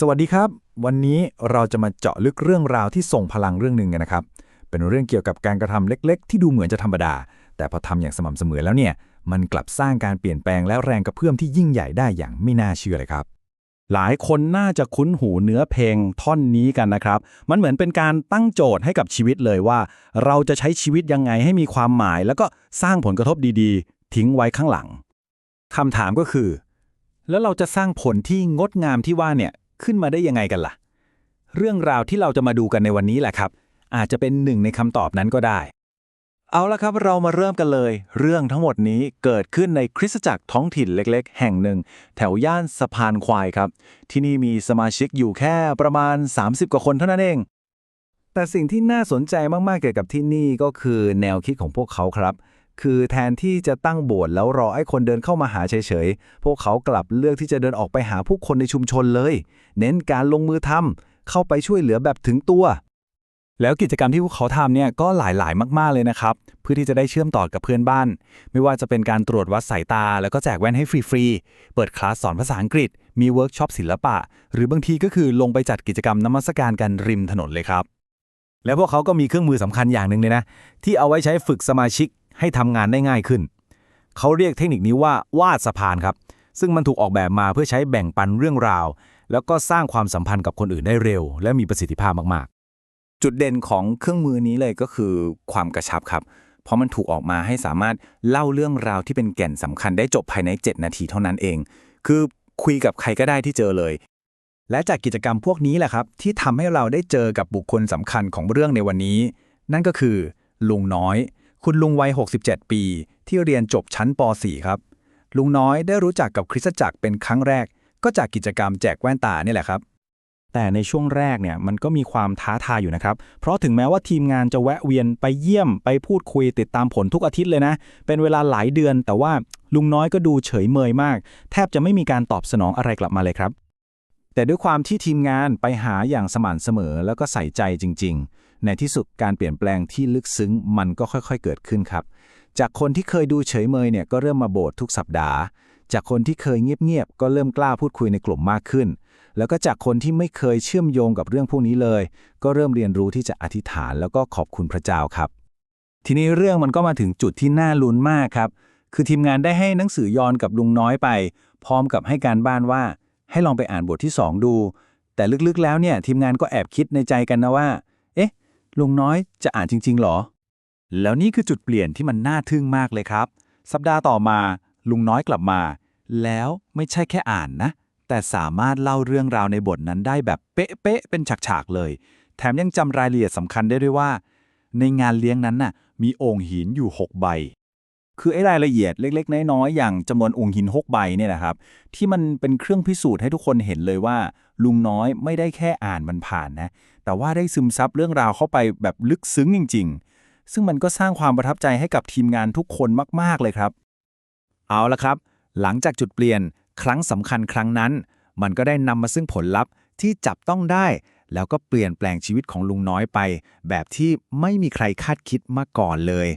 สวัสดีครับ วันนี้เราจะมาเจาะลึกเรื่องราวที่ส่งพลังเรื่องหนึ่งกันนะครับ เป็นเรื่องเกี่ยวกับการกระทำเล็กๆ ที่ดูเหมือนจะธรรมดา แต่พอทำอย่างสม่ำเสมอแล้วเนี่ย มันกลับสร้างการเปลี่ยนแปลงและแรงกระเพื่อมที่ยิ่งใหญ่ได้อย่างไม่น่าเชื่อเลยครับ หลายคนน่าจะคุ้นหูเนื้อเพลงท่อนนี้กันนะครับ มันเหมือนเป็นการตั้งโจทย์ให้กับชีวิตเลยว่า เราจะใช้ชีวิตยังไงให้มีความหมาย แล้วก็สร้างผลกระทบดีๆ ทิ้งไว้ข้างหลังคำถามก็คือ แล้วเราจะสร้างผลที่งดงามที่ว่าเนี่ย ขึ้นมาได้ยังไงกันล่ะ เรื่องราวที่เราจะมาดูกันในวันนี้แหละครับ อาจจะเป็นหนึ่งในคำตอบนั้นก็ได้ เอาละครับเรามาเริ่มกันเลย เรื่องทั้งหมดนี้เกิดขึ้นในคริสตจักรท้องถิ่นเล็ก ๆ แห่งหนึ่ง แถวย่านสะพานควายครับ ที่นี่มีสมาชิกอยู่แค่ประมาณ 30 กว่าคนเท่านั้นเอง แต่สิ่งที่น่าสนใจมากๆเกี่ยวกับที่นี่ก็คือแนวคิดของพวกเขาครับ คือแทนที่จะตั้งโบสถ์แล้วรอให้คนเดินเข้ามาหาเฉยๆ พวกเขากลับเลือกที่จะเดินออกไปหาผู้คนในชุมชนเลย เน้นการลงมือทำเข้าไปช่วยเหลือแบบถึงตัว แล้วกิจกรรมที่พวกเขาทำเนี่ยก็หลายๆ มากๆเลยนะครับ เพื่อที่จะได้เชื่อมต่อกับเพื่อนบ้าน ไม่ว่าจะเป็นการตรวจวัดสายตา แล้วก็แจกแว่นให้ฟรีๆ เปิดคลาสสอนภาษาอังกฤษ มีเวิร์กช็อปศิลปะ หรือบางทีก็คือลงไปจัดกิจกรรมนมัสการกันริมถนนเลยครับ แล้วพวกเขาก็มีเครื่องมือสำคัญอย่างหนึ่งเลยนะที่เอาไว้ใช้ฝึกสมาชิก ให้ทำงานได้ง่ายขึ้น เขาเรียกเทคนิคนี้ว่าวาดสะพานครับ ซึ่งมันถูกออกแบบมาเพื่อใช้แบ่งปันเรื่องราว แล้วก็สร้างความสัมพันธ์กับคนอื่นได้เร็ว และมีประสิทธิภาพมากๆ จุดเด่นของเครื่องมือนี้เลยก็คือความกระชับครับ เพราะมันถูกออกมาให้สามารถเล่าเรื่องราวที่เป็นแก่นสำคัญได้จบภายใน 7 นาทีเท่านั้นเอง คือคุยกับใครก็ได้ที่เจอเลย และจากกิจกรรมพวกนี้แหละครับ ที่ทำให้เราได้เจอกับบุคคลสำคัญของเรื่องในวันนี้ นั่นก็คือลุงน้อย คุณลุงวัย 67 ปี ที่เรียนจบชั้นป .4 ครับ ลุงน้อยได้รู้จักกับคริสตจักรเป็นครั้งแรก ก็จากกิจกรรมแจกแว่นตานี่แหละครับ แต่ในช่วงแรกเนี่ยมันก็มีความท้าทายอยู่นะครับ เพราะถึงแม้ว่าทีมงานจะแวะเวียนไปเยี่ยมไปพูดคุยติดตามผลทุกอาทิตย์เลยนะ เป็นเวลาหลายเดือน แต่ว่าลุงน้อยก็ดูเฉยเมยมาก แทบจะไม่มีการตอบสนองอะไรกลับมาเลยครับ แต่ด้วยความที่ทีมงานไปหาอย่างสม่ำเสมอแล้วก็ใส่ใจจริง ๆ ในที่สุดการเปลี่ยนแปลงที่ลึกซึ้งมันก็ค่อยๆเกิดขึ้นครับ จากคนที่เคยดูเฉยเมยเนี่ยก็เริ่มมาโบสถ์ทุกสัปดาห์ จากคนที่เคยเงียบๆก็เริ่มกล้าพูดคุยในกลุ่มมากขึ้น แล้วก็จากคนที่ไม่เคยเชื่อมโยงกับเรื่องพวกนี้เลย ก็เริ่มเรียนรู้ที่จะอธิษฐานแล้วก็ขอบคุณพระเจ้าครับ ทีนี้เรื่องมันก็มาถึงจุดที่น่าลุ้นมากครับ คือทีมงานได้ให้หนังสือยอนกับลุงน้อยไป พร้อมกับให้การบ้านว่า ให้ลองไปอ่านบทที่ 2 ดู แต่ลึกๆแล้วเนี่ยทีมงานก็แอบคิดในใจกันนะว่า เอ๊ะ ลุงน้อยจะอ่านจริง ๆ หรอ แล้วนี่คือจุดเปลี่ยนที่มันน่าทึ่งมากเลยครับ สัปดาห์ต่อมา ลุงน้อยกลับมา แล้วไม่ใช่แค่อ่านนะ แต่สามารถเล่าเรื่องราวในบทนั้นได้แบบเป๊ะๆเป็นฉากๆเลย แถมยังจำรายละเอียดสำคัญได้ด้วยว่า ในงานเลี้ยงนั้นน่ะมีโอ่งหินอยู่ 6 ใบ คือไอ้รายละเอียดเล็ก ๆ น้อยๆอย่างจำนวนองค์หิน6ใบเนี่ยนะครับ ที่มันเป็นเครื่องพิสูจน์ให้ทุกคนเห็นเลยว่า ลุงน้อยไม่ได้แค่อ่านมันผ่านนะ แต่ว่าได้ซึมซับเรื่องราวเข้าไปแบบลึกซึ้งจริง ๆ ซึ่งมันก็สร้างความประทับใจให้กับทีมงานทุกคนมาก ๆ เลยครับ เอาละครับ หลังจากจุดเปลี่ยนครั้งสำคัญครั้งนั้น มันก็ได้นำมาซึ่งผลลัพธ์ที่จับต้องได้ แล้วก็เปลี่ยนแปลงชีวิตของลุงน้อยไป แบบที่ไม่มีใครคาดคิดมาก่อนเลย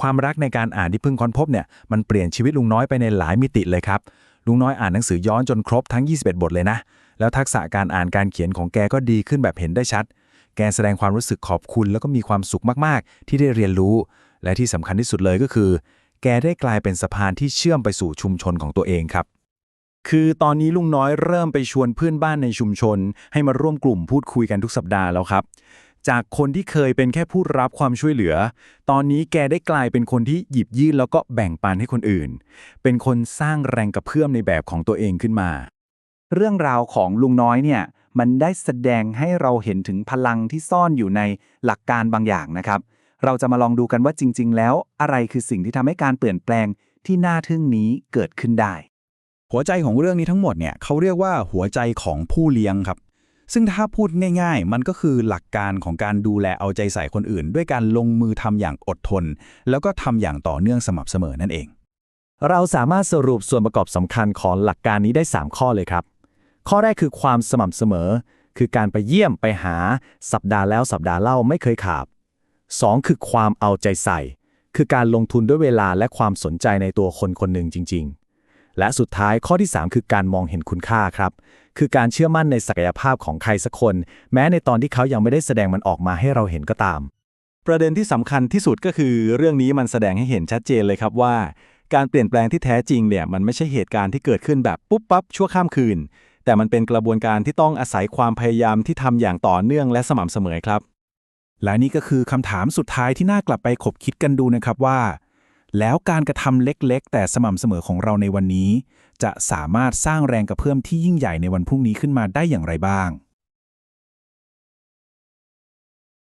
ความรักในการอ่านที่เพิ่งค้นพบเนี่ยมันเปลี่ยนชีวิตลุงน้อยไปในหลายมิติเลยครับ ลุงน้อยอ่านหนังสือย้อนจนครบทั้ง 21 บทเลยนะ แล้วทักษะการอ่านการเขียนของแกก็ดีขึ้นแบบเห็นได้ชัด แกแสดงความรู้สึกขอบคุณ แล้วก็มีความสุขมากๆ ที่ได้เรียนรู้ และที่สำคัญที่สุดเลยก็คือ แกได้กลายเป็นสะพานที่เชื่อมไปสู่ชุมชนของตัวเองครับคือตอนนี้ลุงน้อยเริ่มไปชวนเพื่อนบ้านในชุมชน ให้มาร่วมกลุ่มพูดคุยกันทุกสัปดาห์แล้วครับ จากคนที่เคยเป็นแค่ผู้รับความช่วยเหลือ ตอนนี้แกได้กลายเป็นคนที่หยิบยื่นแล้วก็แบ่งปันให้คนอื่น เป็นคนสร้างแรงกระเพื่อมในแบบของตัวเองขึ้นมา เรื่องราวของลุงน้อยเนี่ย มันได้แสดงให้เราเห็นถึงพลังที่ซ่อนอยู่ในหลักการบางอย่างนะครับ เราจะมาลองดูกันว่าจริง ๆ แล้วอะไรคือสิ่งที่ทำให้การเปลี่ยนแปลงที่น่าทึ่งนี้เกิดขึ้นได้ หัวใจของเรื่องนี้ทั้งหมดเนี่ยเขาเรียกว่าหัวใจของผู้เลี้ยงครับ ซึ่งถ้าพูดง่ายๆ มันก็คือหลักการของการดูแลเอาใจใส่คนอื่น ด้วยการลงมือทำอย่างอดทน แล้วก็ทำอย่างต่อเนื่องสม่ำเสมอนั่นเอง เราสามารถสรุปส่วนประกอบสำคัญของหลักการนี้ได้ 3 ข้อเลยครับ ข้อแรกคือความสม่ำเสมอ คือการไปเยี่ยมไปหา สัปดาห์แล้วสัปดาห์เล่าไม่เคยขาด 2. คือความเอาใจใส่ คือการลงทุนด้วยเวลาและความสนใจในตัวคนคนหนึ่งจริง ๆ และสุดท้ายข้อที่ 3 คือการมองเห็นคุณค่าครับ คือการเชื่อมั่นในศักยภาพของใครสักคน แม้ในตอนที่เขายังไม่ได้แสดงมันออกมาให้เราเห็นก็ตาม ประเด็นที่สำคัญที่สุดก็คือ เรื่องนี้มันแสดงให้เห็นชัดเจนเลยครับว่า การเปลี่ยนแปลงที่แท้จริงเนี่ยมันไม่ใช่เหตุการณ์ที่เกิดขึ้นแบบปุ๊บปั๊บชั่วข้ามคืน แต่มันเป็นกระบวนการที่ต้องอาศัยความพยายามที่ทำอย่างต่อเนื่องและสม่ำเสมอครับ และนี่ก็คือคำถามสุดท้ายที่น่ากลับไปขบคิดกันดูนะครับว่า แล้วการกระทำเล็กๆ แต่สม่ำเสมอของเราในวันนี้ จะสามารถสร้างแรงกระเพื่อมที่ยิ่งใหญ่ในวันพรุ่งนี้ขึ้นมาได้อย่างไรบ้าง